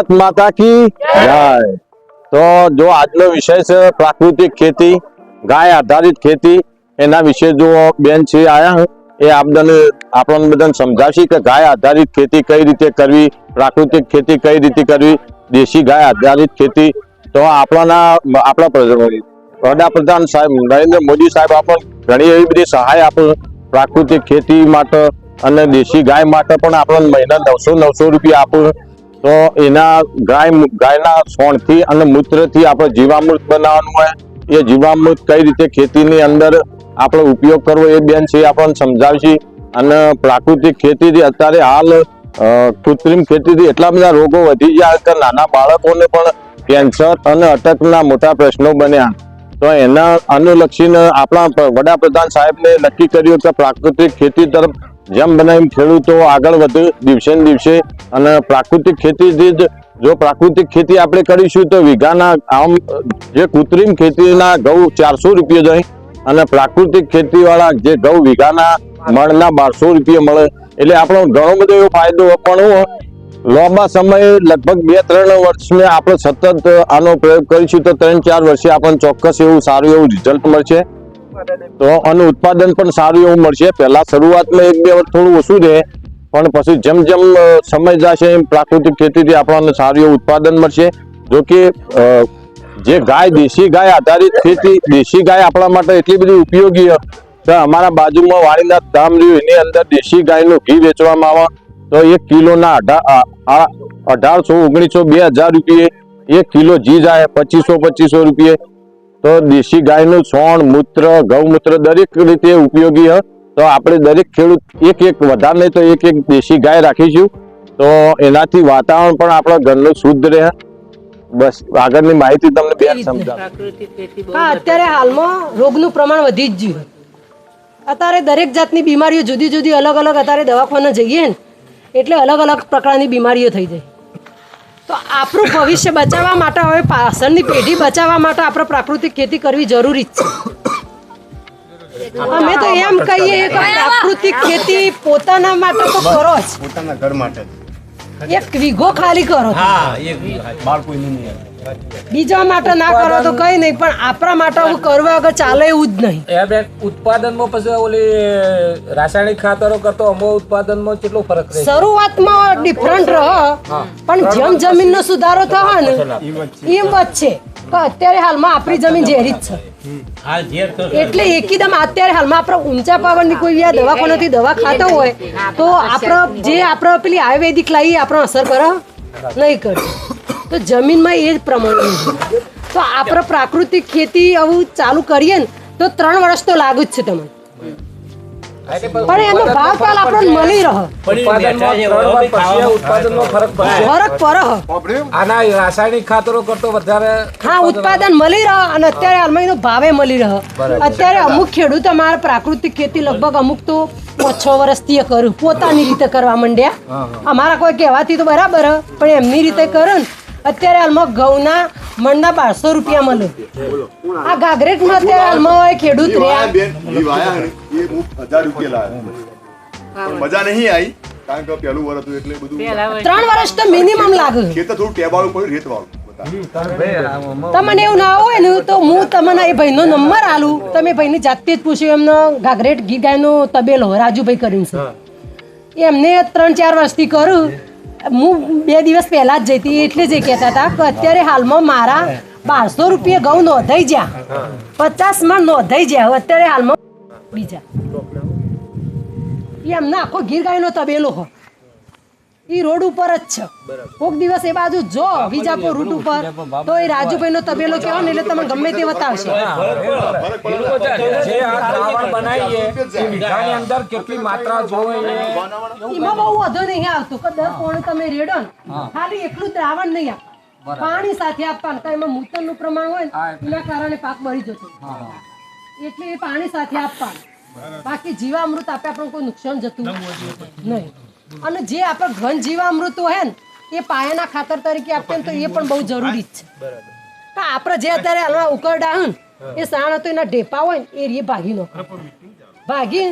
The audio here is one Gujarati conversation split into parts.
ભારત માતા કી જય. તો જો આજનો વિષય છે પ્રાકૃતિક ખેતી, ગાય આધારિત ખેતી, એના વિશે જો બેન છે આયા એ આપને આપણને બધાને સમજાવશે કે ગાય આધારિત ખેતી કઈ રીતે કરવી, પ્રાકૃતિક ખેતી કઈ રીતે કરવી, દેશી ગાય આધારિત ખેતી. તો આપણાના, આપણા પ્રધાન- વડાપ્રધાન સાહેબ નરેન્દ્ર મોદી સાહેબ આપણને ઘણી એવી બધી સહાય આપે પ્રાકૃતિક ખેતી માટે અને દેશી ગાય માટે પણ આપણને મહિના નવસો નવસો રૂપિયા આપે તો એના ગાય ગાયના સોણથી અને મૂત્રથી આપણે જીવામૃત બનાવવાનું હોય. એ જીવામૃત કઈ રીતે ખેતીની અંદર આપણે ઉપયોગ કરવો એ બેન છે આપણને સમજાવશે. અને પ્રાકૃતિક ખેતીથી અત્યારે હાલ કૃત્રિમ ખેતીથી એટલા બધા રોગો વધી ગયા કે નાના બાળકોને પણ કેન્સર અને અટકના મોટા પ્રશ્નો બન્યા. તો એના અનુલક્ષીને આપણા વડાપ્રધાન સાહેબને નક્કી કર્યું કે પ્રાકૃતિક ખેતી તરફ જેમ બને ખેડૂતો આગળ વધે દિવસે દિવસે. અને પ્રાકૃતિક ખેતીથી જ, જો પ્રાકૃતિક ખેતી આપણે કરીશું તો વીઘાના આમ, જે કૃત્રિમ ખેતીના ઘઉં ચારસો રૂપિયા જાય. અને પ્રાકૃતિક ખેતીવાળા જે ઘઉં વીઘાના મળના બારસો રૂપિયા મળે. એટલે આપણો ઘણો બધો એવો ફાયદો પણ લાંબા સમયે લગભગ બે, ત્રણ વર્ષને આપણે સતત આનો પ્રયોગ કરીશું તો ત્રણ, ચાર વર્ષે આપણને ચોક્કસ એવું સારું એવું રિઝલ્ટ મળશે. તો અને ઉત્પાદન પણ સારું એવું મળશે. પહેલા શરૂઆતમાં એક બે વર્ષ થોડું ઓછું છે પણ પછી જેમ જેમ સમય જશે એમ પ્રાકૃતિક ખેતીથી આપણને સારું એવું ઉત્પાદન મળશે. જો કે જે ગાય, દેશી ગાય આધારિત ખેતી, દેશી ગાય આપણા માટે એટલી બધી ઉપયોગી તો અમારા બાજુમાં વાણીના ધામ રહ્યું, એની અંદર દેશી ગાયનું ઘી વેચવામાં આવે. તો એક કિલોના અઢાર અઢારસો ઓગણીસો બે હજાર રૂપિયે, એક કિલો જી જાય પચીસો પચીસો રૂપિયે. તો દેશી ગાયનું છોણ મૂત્ર ગૌમૂત્ર દરેક રીતે ઉપયોગી હ. તો આપણે દરેક ખેડૂત એક એક વધારે નહીં તો એક એક દેશી ગાય રાખીશું. તો એનાથી વાતાવરણ પણ આપણા ઘરનું શુદ્ધ રહે બસ આગળની માહિતી તમને બેન સમજાવ. હા અત્યારે હાલમાં રોગનું પ્રમાણ વધી જ ગયું. અત્યારે દરેક જાતની બીમારીઓ જુદી જુદી અલગ અલગ અત્યારે દવાખાને જઈએ ને એટલે અલગ અલગ પ્રકારની બીમારીઓ થઈ જાય. તો આપણું ભવિષ્ય બચાવવા માટે હવે પાછળની પેઢી બચાવવા માટે આપણે પ્રાકૃતિક ખેતી કરવી જરૂરી જ છે. અમે તો એમ કહીએ કે પ્રાકૃતિક ખેતી પોતાના માટે તો કરો જ. પોતાના ઘર માટે એક વીઘો ખાલી કરો. હા એક બાળકો નહીં બીજા માટે ના કરો તો કઈ નહીં પણ આપણા માટે હું કરવા વગર ચાલે એવું જ નહીં. એ બેન ઉત્પાદનમાં પછી ઓલી રાસાયણિક ખાતરો કરતો અમો ઉત્પાદનમાં કેટલો ફરક રહે શરૂઆતમાં ડિફરન્ટ રહ પણ જેમ જમીનનો સુધારો થવા ને એમ વચ્ચે તો અત્યારે હાલમાં આપણી જમીન ઝેરી જ છે. એટલે એકદમ અત્યારે હાલમાં આપણે ઊંચા પાવરની કોઈ દવા દવાખાનાથી દવા ખાતા હોય તો આપણે જે આપણે પેલી આયુર્વેદિક લાવી આપણો અસર કરે નહીં કરે. તો જમીનમાં એ જ પ્રમાણે. તો આપણે પ્રાકૃતિક ખેતી આવું ચાલુ કરીએ ને તો ત્રણ વર્ષ તો લાગુ જ છે તમને. પણ એનો ભાવ કાલ આપણને મળી રહે. ફરક પડે. આના રાસાયણિક ખાતરો કરતો વધારે હા ઉત્પાદન મળી રહે અને અત્યારે હાલમાં એનો ભાવે મળી રહે. અત્યારે અમુક ખેડૂત અમારે પ્રાકૃતિક ખેતી લગભગ અમુક તો છ વર્ષથી એ કર્યું પોતાની રીતે કરવા માંડ્યા. અમારા કોઈ કહેવાથી તો બરાબર હે, પણ એમની રીતે કરે ને અત્યારે હાલમાં ઘઉંના મણના બારસો રૂપિયા મળે. આ ગાગરેટમાં અત્યારે હાલમાં હોય ખેડૂત મજા નહીં આવી કારણ કે પહેલું વર્ષ હતું એટલે બધું ત્રણ વર્ષ તો મિનિમમ લાગે. ખેતર થોડું ટેબાળું પડ્યું રેત વાળું તમને એવું ના હોય ને તો હું તમને એ ભાઈનો નંબર આલું તમે ભાઈને જાતે જ પૂછ્યું એમનો ગાગરેટ ઘી ગાયનો તબેલો રાજુભાઈ કરીને છે. એમને ત્રણ ચાર વર્ષથી કરું. હું બે દિવસ પહેલા જ જઈતી એટલે જ કહેતા હતા કે અત્યારે હાલમાં મારા બારસો રૂપિયા ઘઉં નોંધાઈ જ્યાં પચાસમાં નોંધાઈ જ્યાં અત્યારે હાલમાં બીજા. એમને આખો ગીર ગાયનો તબેલો હોય ઈ રોડ ઉપર જ છે. કોક દિવસ એ બાજુ જો વિજાપુર રૂટ ઉપર તો એ રાજુભાઈ નો તબેલો કેવો ને એટલે તમને ગમે તે બતાવશે. જે આ દ્રાવણ બનાવીએ એ વીઘાની અંદર કેટલી માત્રા જોવે એમાં બહુ વધુ નહીં આવતું કે દર કોણ તમે રેડો ને ખાલી એટલું દ્રાવણ નહીં આવે પાણી સાથે આપવાનું કારણ એમાં મૂતરનું પ્રમાણ હોય ને એના કારણે પાક બળી જતો. એટલે એ પાણી સાથે આપવાનું. બાકી જીવામૃત આપે આપણને કોઈ નુકસાન જતું નહીં. અને જે આપણે ઘન જીવામૃત હોય ને એ પાયાના ખાતર તરીકે આપીએ ને તો એ પણ બહુ જરૂરી જ છે. તો આપણે જે અત્યારે હાલમાં ઉકરડા હન એ સાણ હતો એના ઢેપા હોય ને એ રે ભાગી નો ભાગી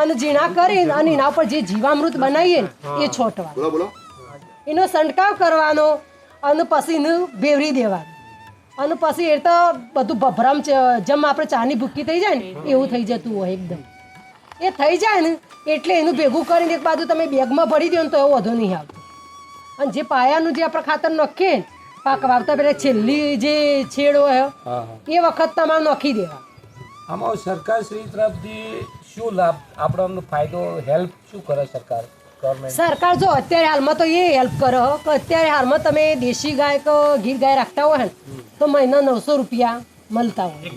અને ઝીણા કરી અને એના ઉપર જે જીવામૃત બનાવીએ ને એ છોટવા. બોલો બોલો. એનો સંટકાવ કરવાનો અને પછી એનું ભેવરી દેવાનું. અને પછી એ તો બધું ભભરામ છે જેમ આપણે ચાની ભૂકી થઈ જાય ને એવું થઈ જતું હોય એકદમ. એ થઈ જાય ને એટલે એનું ભેગું કરીને એક બાજુ તમે બેગમાં ભરી દો ને તો એવો વધુ નહીં આવતો. અને જે પાયાનું જે આપણે ખાતર નખીએ ને પાક વાવતા પહેલાં છેલ્લી જે છેડ એ વખત તમારે નખી દેવા. આમાં સરકાર શ્રી તરફથી શું લાભ આપણો ફાયદો હેલ્પ શું કરે સરકાર સરકાર જો અત્યારે હાલમાં તો એ હેલ્પ કરો કે અત્યારે હાલમાં તમે દેશી ગાય કે ગીર ગાય રાખતા હોય ને તો મહિના નવસો રૂપિયા મળતા હોય.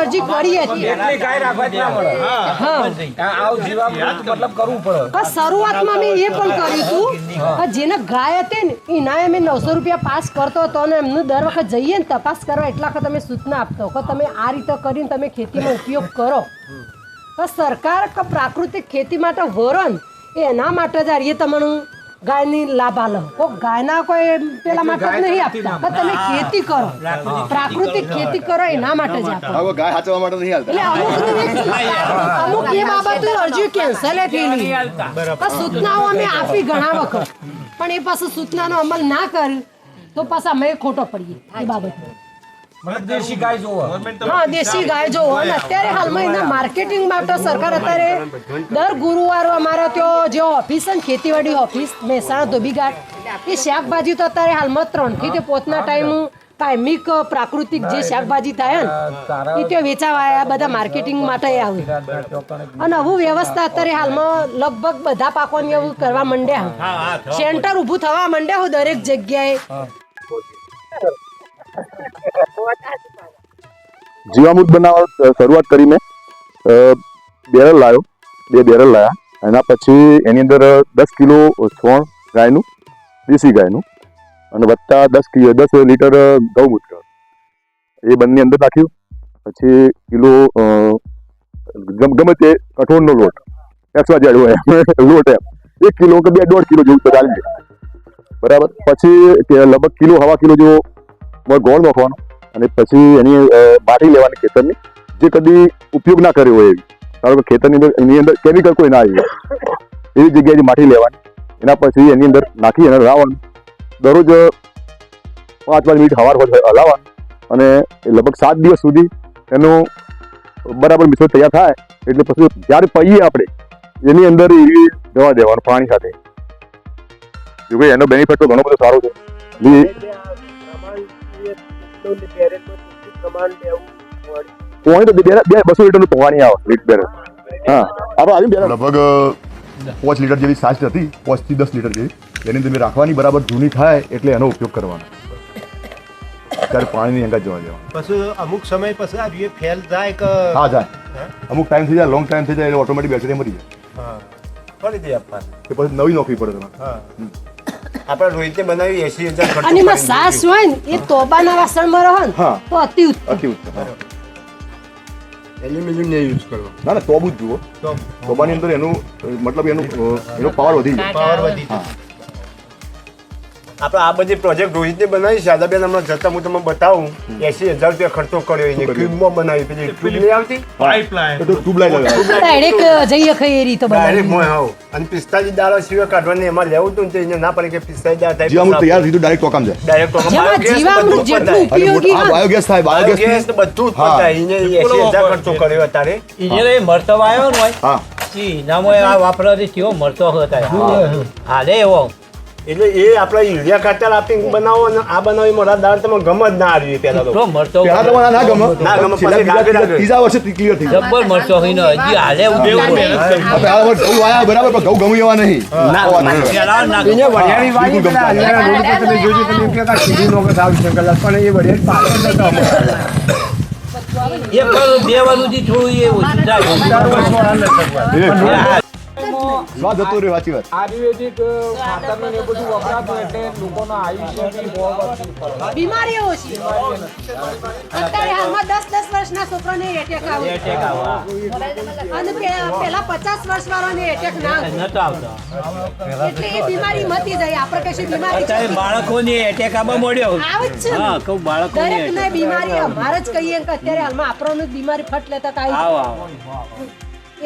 અરજી કરી હતી. એટલી ગાય રાખવા જ ના મળે. હા. આ આવું જીવામૃત મતલબ કરવું પડે. પણ શરૂઆતમાં મેં એ પણ કર્યું હતું. જેને ગાય હતી ને એના મેં નવસો રૂપિયા પાસ કરતો હતો અને એમનું દર વખત જઈએ ને તપાસ કરવા એટલા વખત તમે સૂચના આપતો. કે તમે આ રીતે કરીને તમે ખેતીમાં ઉપયોગ કરો. તો સરકાર કે પ્રાકૃતિક ખેતી માટે વરણ એના માટે જ આ રીતે તમને ગાયની લાભ લો કો ગાયના કોઈ પેલા માટે નહીં આપતા. પણ તમે ખેતી કરો. પ્રાકૃતિક ખેતી કરો. એના માટે જ આપો. હવે ગાય હાચવા માટે નહીં હાલતા. અમુક અમુક એ બાબત અરજી કેન્સલ થયેલી. પણ સૂચનાઓ અમે આપી ઘણા વખત. પણ એ પાછું સૂચનાનો અમલ ના કર્યું તો પાછા અમે ખોટો પડીએ. એ બાબતે મતલબ દેશી ગાય જોવો. હા દેશી ગાય જો અને અત્યારે હાલમાં એના માર્કેટિંગ માટે સરકાર અત્યારે દર ગુરુવાર અમારા ત્યાં જે ઓફિસ છે ખેતીવાડી ઓફિસ મહેસાણા ધોબીઘાટ એ શાકભાજી તો અત્યારે હાલમાં ત્રણથી તે પોતના ટાઈમ કાયમિક પ્રાકૃતિક જે શાકભાજી થાય ને એ તો વેચાવા આવ્યા બધા માર્કેટિંગ માટે આવે. અને આવું વ્યવસ્થા અત્યારે હાલમાં લગભગ બધા પાકોની એવું કરવા માંડ્યા. સેન્ટર ઊભું થવા માંડ્યા હું દરેક જગ્યાએ. જીવામૃત બનાવવા શરૂઆત કરી મેં બેરલ લાવ્યો બે બેરલ લાવ્યા એના પછી એની અંદર દસ કિલો છોણ ગાયનું, દેશી ગાયનું, અને વત્તા દસ કિલો, દસ લીટર ગૌમૂત્ર એ બંને અંદર નાખ્યું. પછી કિલો ગમ- તે કઠોળનો લોટ. એસવા જેડ હોય લોટ એમ. એક કિલો કે બે, દોઢ કિલો જેવું ચાલી જાય. બરાબર? પછી લગભગ કિલો, હવા કિલો જેવો ગોળ નાખવાનો અને પછી એની માટી લેવાની ખેતરની. જે કદી ઉપયોગ ના કર્યો હોય એવી. ધારો કે ખેતરની અંદર, એની અંદર કેમિકલ કોઈ ના આવી એવી જગ્યાએ માટી લેવાની. એના પછી એની અંદર નાખી અને હલાવવાનું દરરોજ પાંચ પાંચ મિનિટ હવાર હલાવવાનું. અને લગભગ સાત દિવસ સુધી એનું બરાબર મિશ્રણ તૈયાર થાય. એટલે પછી જ્યારે પહીએ આપણે, એની અંદર એવી દવા દેવાનું પાણી સાથે. જો કે એનો બેનિફિટ તો ઘણો બધો સારો છે. પોણી તો બે બે બસો લીટરનું પોણી આવે લીટર બેરલ હા. આપણે આવી બેરલ લગભગ પાંચ લીટર જેવી સાઇઝ હતી પાંચથી દસ લીટર જેવી. એની અંદર રાખવાની બરાબર જૂની થાય એટલે એનો ઉપયોગ કરવાનો. ત્યારે પાણીની અંગત જવા દેવાનું. પછી અમુક સમય પછી આ રે ફેલ થાય કે હા જાય. અમુક ટાઈમ થઈ જાય લોંગ ટાઈમ થઈ જાય એટલે ઓટોમેટિક બેટરી મરી જાય. હા. ફરી દે આપવાનું કે પછી નવી નોકરી પડે તમારે. હા. આપણે રોહિતને બનાવી એસી હજાર ખર્ચો અને એમાં સાસ હોય ને એ તોબાના વાસણમાં રહે ને. તો અતિ ઉત્તમ. અતિ ઉત્તમ એલ્યુમિનિયમ ને યુઝ કરો. ના ના તોબુ જ જુઓ. તો તોબાની અંદર એનું મતલબ એનું એનો પાવર વધી જાય પાવર વધી જાય આપણે આ બધી પ્રોજેક્ટ રોહિતને બનાવી શાદાબેન હમણાં જતા હું તમને બતાવું. એસી હજાર રૂપિયા ખર્ચો કર્યો એને. ક્યુબમાં બનાવી પેલી ટ્યુબ આવતી? પાઇપલાઇન. તો ટ્યુબ લાઈટ ડાયરેક્ટ જઈએ ખાઈ એ રીતે ડાયરેક્ટ મોય હાવ. અને પિસ્તાજી દાડા સિવાય કાઢવાની એમાં લેવું તું ને એને ના પડે કે પિસ્તાજી દાડા થાય. જીવામૃત તૈયાર થઈ તો ડાયરેક્ટ ટોકામ જાય ડાયરેક્ટ જેમાં જીવામૃત જેટલું ઉપયોગી આ બાયોગેસ થાય બાયોગેસ બધું જ પતાય. એને એસી હજાર ખર્ચો કર્યો અત્યારે. ઈ મરતો આવ્યો ને હોય. હા. ઈ નામો આ વાપરવાથી કેવો મરતો હતો હાલે એવો. એટલે એ આપણે યુરિયા ખાતર આપી બનાવો અને આ બનાવી મારા દાળ તમે ગમ જ ના આવી પેલા તો. મરતો પેલા તો ના ગમ. ના ગમ પછી. ત્રીજા વર્ષે ક્લિયર થઈ જબ્બર મરતો હોય ને હજી હાલે આપણે આ વર્ષ ઘઉં આયા બરાબર પણ ઘઉં ગમી એવા નહીં. ના, ના. પેલા ના એને વડિયાની બિલકુલ પેલા ગમતા રોડ પર તમે જોજો તમે કહેતા સીધી નો કદાચ છે શકે પણ એ વડિયા પાછળ જતો અમારે. એ પણ દેવાનું વારુથી થોડું એ ઓછું સાચી વાત. આયુર્વેદિક ખાતર ને બધું વપરાતું એટલે લોકોના આયુષ્ય બી બહુ બીમારીઓ ઓછી અત્યારે હાલમાં દસ દસ વર્ષના છોકરાને એટેક આવે. અને પેલા પચાસ વર્ષ વાળાને એટેક ના આવે. એટલે એ બીમારી મતી જાય. આપણે કશી બીમારી બાળકોની એટેક આવા મળ્યો. આવે જ છે ને. હા કહું બાળકોની દરેક ને attack. બીમારી અમારે જ કહીએ કે અત્યારે હાલમાં આપણને જ બીમારી ફટ લેતા કાંઈ.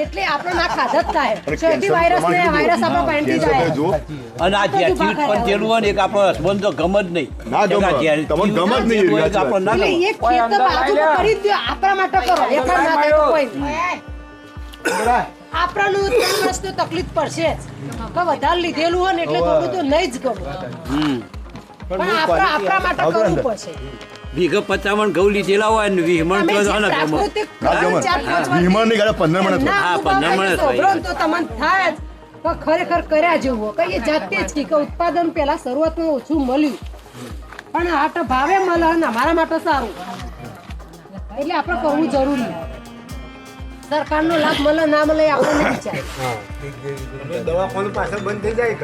એટલે આપણો નાક ખાધા થાય. અને વાયરસ ને વાયરસ આપણો પાણીથી જાય. અને આ જ્યાંથી પણ થયેલું હોય ને એક આપણો હસબન્ડ તો ગમ જ નહીં. ના ગમે. તમને ગમ જ નહીં. આપણને ના એટલે ગમે. એક ખેતર બાજુમાં કરી દો આપણા માટે કરો. એક ના થાય તો કોઈ. નહીં. આપણાનું ત્રણ વર્ષ તો તકલીફ પડશે જ. કે વધારે લીધેલું હોય ને એટલે થોડું તો નહીં જ ગમે હમ. પણ આપણા આપણા માટે કરવું પડશે. વીઘે ઘઉં લીધેલા હોય ને તો ના ના ગાડે પંદર મણ હા, પંદર મણ ને તો તમને થાય જ. ખરેખર કર્યા જેવું. કઈ જાતે જ કી ઉત્પાદન પેલા શરૂઆતમાં ઓછું મળ્યું. પણ આ તો ભાવે મળે અને અમારા માટે સારું. એટલે આપણે કરવું જરૂરી. સરકારનો લાભ મળે ના મળે આપણને વિચાર. દવાખાનું પાછળ બંધ થઈ જાય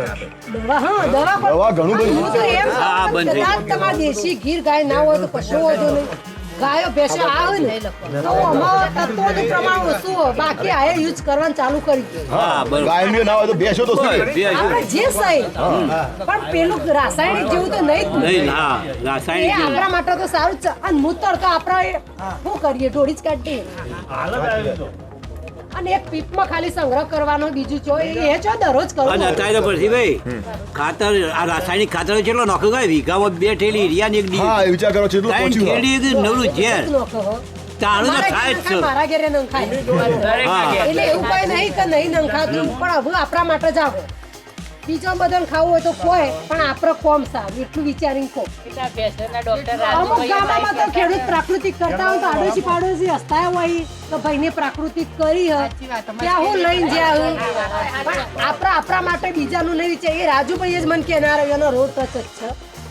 દવા હા દવા દવા ઘણું બધું. થઈ જાય. તમારે દેશી ગીર ગાય ના હોય તો પશુ હોય નહીં. ગાયો ભેંસો આવે ને તો આમાં તત્વોનું પ્રમાણ ઓછું હોય. બાકી આ યુઝ કરવાનું ચાલુ કરી દે. હા બરોબર. ગાયનું ના હોય તો બેસો તો આપણે જે સહી. પણ પેલું રાસાયણિક જેવું તો નહીં જ નહીં હા એ રાસાયણિક આપણા માટે તો સારું જ છે. અને મૂતર તો આપણે શું કરીએ? ઢોળી જ કાઢીએ. અને એક પીપમાં ખાલી સંગ્રહ કરવાનો બીજું ચો એ એ ચો દરરોજ કરવું અને અત્યારે પછી ખાતર આ રાસાયણિક ખાતર કેટલો નાખ્યો ગાય વીઘામાં બે ઠેલી રિયા ને એક ડી હા વિચાર કરો છો એટલું ત્રણ ઠેલી એક નવરું ઝેર. તાળું તો થાય જ છે. મારા ઘરે નંખાય. એટલે એવું કઈ નહીં કે નહીં નંખાતું પણ હવે આપણા માટે જ આવો. બીજો બદલ ખાવું હોય તો કોઈ પણ આપણો કોમ સારું એટલું વિચારીને કો અમુક ગામમાં તો ખેડૂત પ્રાકૃતિક કરતા હોય તો આડોશી પાડોશી હસતા હોય તો ભાઈને પ્રાકૃતિક કરી હે. ત્યાં હું લઈને જ્યાં હું. પણ આપણા આપણા માટે બીજાનું નહીં વિચાર એ રાજુભાઈ જ મને કહેનાર એનો રોડ ટચ જ છે.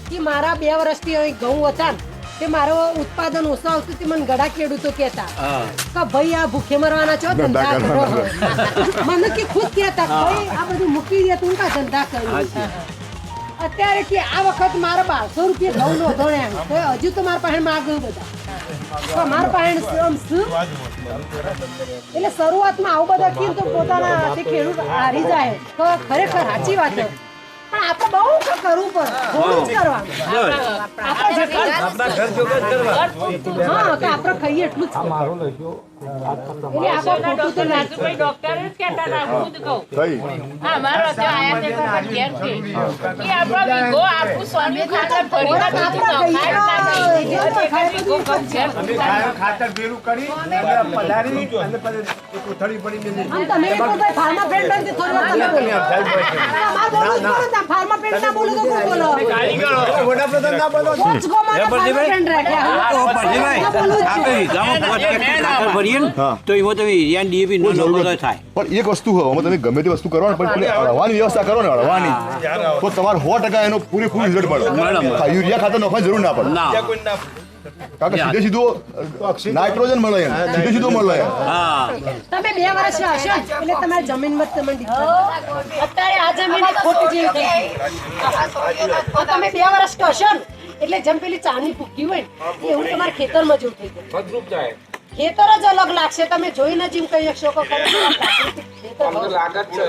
કે મારા બે વર્ષથી અહીં ઘઉં હતા ને. તે મારો ઉત્પાદન ઓછું આવતું તે મને ગડા ખેડૂતો કહેતા. કે ભાઈ આ ભૂખે મરવાના છો ધંધા કરો. મને કે ખુદ કહેતા ભાઈ આ બધું મૂકી દે તું કા ધંધા કરી અત્યારે કે આ વખત મારે બારસો રૂપિયા ઘઉં નો ધોણે એમ તો હજુ તો મારા પાસે માગ્યું બધા. મારા પાસે આમ શું? એટલે શરૂઆતમાં આવું બધા કીધું તો પોતાના ખેડૂત હારી જાય. તો ખરેખર સાચી વાત છે. પણ આપણે બહુ કરવું પડે. થોડું જ કરવાનું. આપણે જેટલું હા કે આપણે ખાઈએ એટલું જ મારો ખાતર ભરી કરી પછી કોથળી પડી મેલી. આમ તમે એટલું કઈ ફાર્મા ફ્રેન્ડ નથી થોડી વાર તમે બોલો? તમારે બોલવું જ પડે ને, ફાર્મા ફ્રેન્ડ ના બોલો વડાપ્રધાન ના તો પડે. એમાં તમે રિયાન ડીએપી નો નથી. થાય. પણ એક વસ્તુ હોય તમે ગમે તે વસ્તુ કરો ને પણ હળવાની વ્યવસ્થા કરો ને હળવાની તો તમારે સો ટકા એનો પૂરેપૂરું રિઝલ્ટ મળે. મળે. યુરિયા ખાતર નાખવાની જરૂર ના પડે. ના. કાકા સીધે સીધું નાઇટ્રોજન મળે એમ સીધે સીધું મળે હા. તમે બે વર્ષ હશો એટલે તમારી જમીનમાં જ તમને અત્યારે આ જમીન ખોટી જેવી થઈ ગઈ. તમે બે વર્ષ હશો એટલે જેમ પેલી ચાની ફૂકી હોય એવું તમારા ખેતરમાં જેવું થઈ ગયું ખેતર જ અલગ લાગશે. તમે જોઈને જ એમ કહી શકશો કે ખરેખર આ પ્રાકૃતિક ખેતર અમને હોય. લાગે જ છે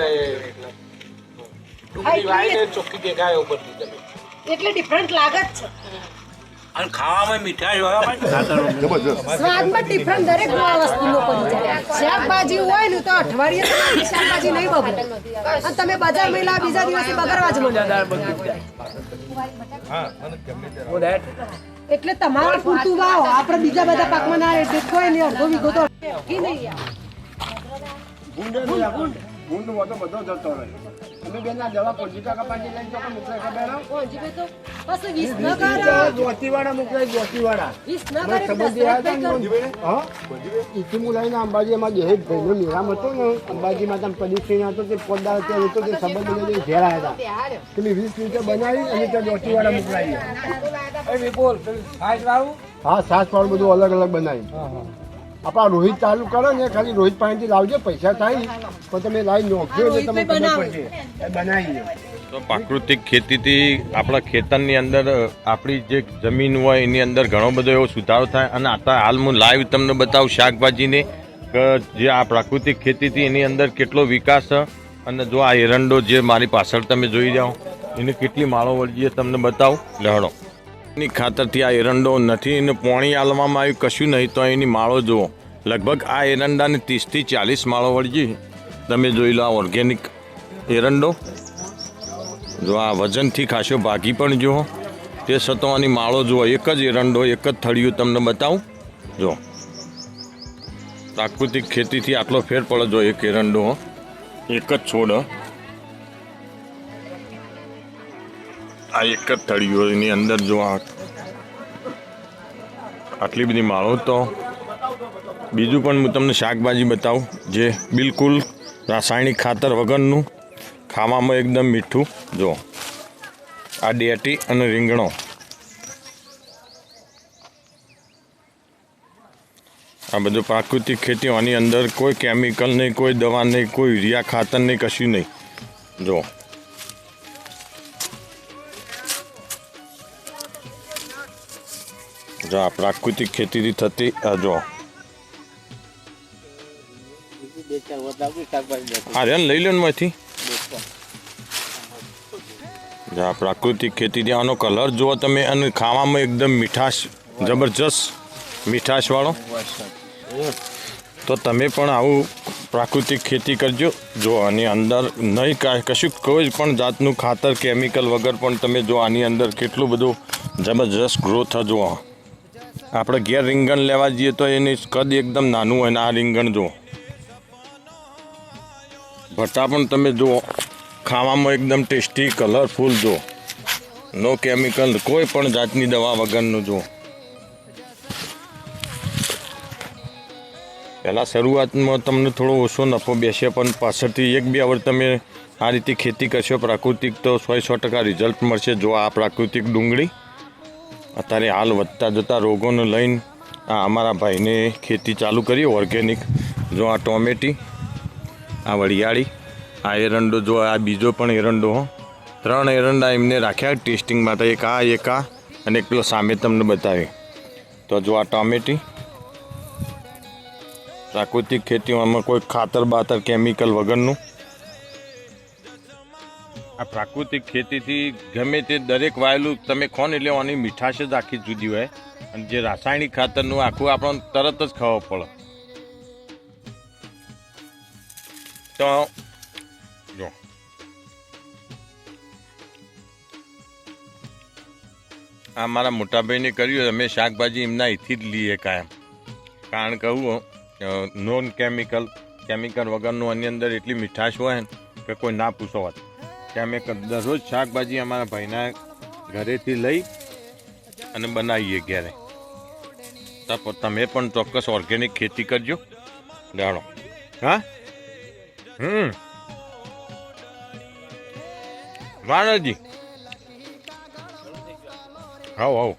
એટલે ચોખ્ખી દેખાય ઉપરથી તમે. એટલે ડિફરન્ટ લાગે જ છે. અને ખાવામાં મીઠાઈ હોય સ્વાદમાં ડિફરન્ટ દરેક વસ્તુનો પડી જાય શાકભાજી હોય ને તો અઠવાડિયે તમારી શાકભાજી નહીં બગડે. અને તમે બજાર મેલા બીજા દિવસે બગડવા જ મળે એટલે તમારે પૂરતું વાવો આપણે બીજા બધા પાકમાં ના એટલે કોઈ નહીં, અડધો વીઘો તો. નહીં ગુંડ મોટો બધો જતો રહે. અમે બેન ના દવા પચીસ ટકા લઈ લઈને તો મોકલાય ખબર હે? પહોંચી તો પછી વીસ ન કરે જોતીવાળા મોકલાય જોતીવાળા વીસ ન કરે તો સંબંધી હતા. ને, હા? ઈથી હું લઈને અંબાજી એમાં દહેજ ભાઈનો નિરામ હતો ને અંબાજીમાં તમે પ્રદીપસિંહ હતો તે પોદાર ત્યાં હતો તે સંબંધ લઈને ઘેર આવ્યા હતા. પેલી વીસ લીટર બનાવી અને ત્યાં જોતીવાળા મોકલાવી. એ વિપુલ પેલું વાળું? હા સાસ વાળું બધું અલગ અલગ બનાવી આપણા રોહિત ચાલુ કરો ને ખાલી રોહિત પાણીથી લાવજો પૈસા થાય. પણ તમે લાવી નોખજો એટલે તમે બનાવીએ તો પ્રાકૃતિક ખેતીથી આપણા ખેતરની અંદર આપણી જે જમીન હોય એની અંદર ઘણો બધો એવો સુધારો થાય. અને આતા હાલ હું લાઈવ તમને બતાવું શાકભાજીને કે જે આ પ્રાકૃતિક ખેતીથી એની અંદર કેટલો વિકાસ છે. અને જો આ એરંડો જે મારી પાછળ તમે જોઈ જાઓ એને કેટલી માળો વળગી તમને બતાવું. લહડો એની ખાતરથી આ એરંડો નથી એને પોણી આલવામાં આવ્યું કશું નહીં તો એની માળો જુઓ. લગભગ આ એરંડાને ત્રીસથી ચાલીસ માળો વળગી તમે જોઈ લો આ ઓર્ગેનિક એરંડો. જો આ વજનથી ખાસો ભાગી પણ જુઓ તે છતાં આની માળો જુઓ. એક જ એરંડો, એક જ થળિયું તમને બતાવું. જો. પ્રાકૃતિક ખેતીથી આટલો ફેર પડે જો એક એરંડો એક જ છોડ આ એક જ થળિયું એની અંદર જો આટલી બધી માળો તો બીજું પણ હું તમને શાકભાજી બતાવું, જે બિલકુલ રાસાયણિક ખાતર વગરનું ખાવામાં એકદમ મીઠું જો આ ડેટી અને રીંગણો. આ બધું પ્રાકૃતિક ખેતી આની અંદર કોઈ કેમિકલ નહીં, કોઈ દવા નહીં, કોઈ યુરિયા, ખાતર નહીં, કશું નહીં. જો જો આ પ્રાકૃતિક ખેતીથી થતી, આ જો. રે લઈ લો માંથી આ પ્રાકૃતિક ખેતીથી, આનો કલર જુઓ તમે, અને ખાવામાં એકદમ મીઠાશ, જબરજસ્ત મીઠાશવાળો તો તમે પણ આવું પ્રાકૃતિક ખેતી કરજો. જો આની અંદર નહીં કશું કોઈ પણ જાતનું ખાતર, કેમિકલ વગર પણ તમે જો આની અંદર કેટલું બધું જબરજસ્ત ગ્રોથ જુઓ આપણે ઘેર રીંગણ લેવા જઈએ તો એની કદ એકદમ નાનું હોય ને આ રીંગણ જુઓ. ભરતા પણ તમે જુઓ, ખાવામાં એકદમ ટેસ્ટી, કલરફુલ જુઓ. નો કેમિકલ કોઈ પણ જાતની દવા વગરનું જુઓ. પહેલાં શરૂઆતમાં તમને થોડો ઓછો નફો બેસે, પણ પાછળથી એક બે વર્ષ તમે આ રીતે ખેતી કરશો, પ્રાકૃતિક તો સો સો ટકા રિઝલ્ટ મળશે. જો આ પ્રાકૃતિક ડુંગળી. અત્યારે હાલ વધતા જતા રોગોને લઈને આ અમારા ભાઈને ખેતી ચાલુ કરી ઓર્ગેનિક જો આ ટોમેટી, આ વરિયાળી, આ એરંડો, જો આ બીજો પણ એરંડો હો. ત્રણ એરંડા એમને રાખ્યા ટેસ્ટિંગ માટે, એક આ એક આ અને એક પેલો સામે તમને બતાવી. તો જો આ ટોમેટી, પ્રાકૃતિક ખેતીમાં કોઈ ખાતર બાતર કેમિકલ વગરનું આ પ્રાકૃતિક ખેતીથી ગમે તે દરેક વાયેલું તમે ખો ને એટલે આની મીઠાશ જ આખી જુદી હોય. અને જે રાસાયણિક ખાતરનું આખું આપણને તરત જ ખાવા પડે. તો જો. આ મારા મોટાભાઈને કર્યું અમે શાકભાજી એમના અહીંથી જ લઈએ કાયમ. કારણ કહું નોન કેમિકલ કેમિકલ વગરનું આની અંદર એટલી મીઠાશ હોય ને કે કોઈ ના પૂછો વાત. કે અમે દરરોજ શાકભાજી અમારા ભાઈના ઘરેથી લઈ અને બનાવીએ ઘરે. તમે પણ ચોક્કસ ઓર્ગેનિક ખેતી કરજો. જાણો હા? હમ. વાણજી આવો હાવ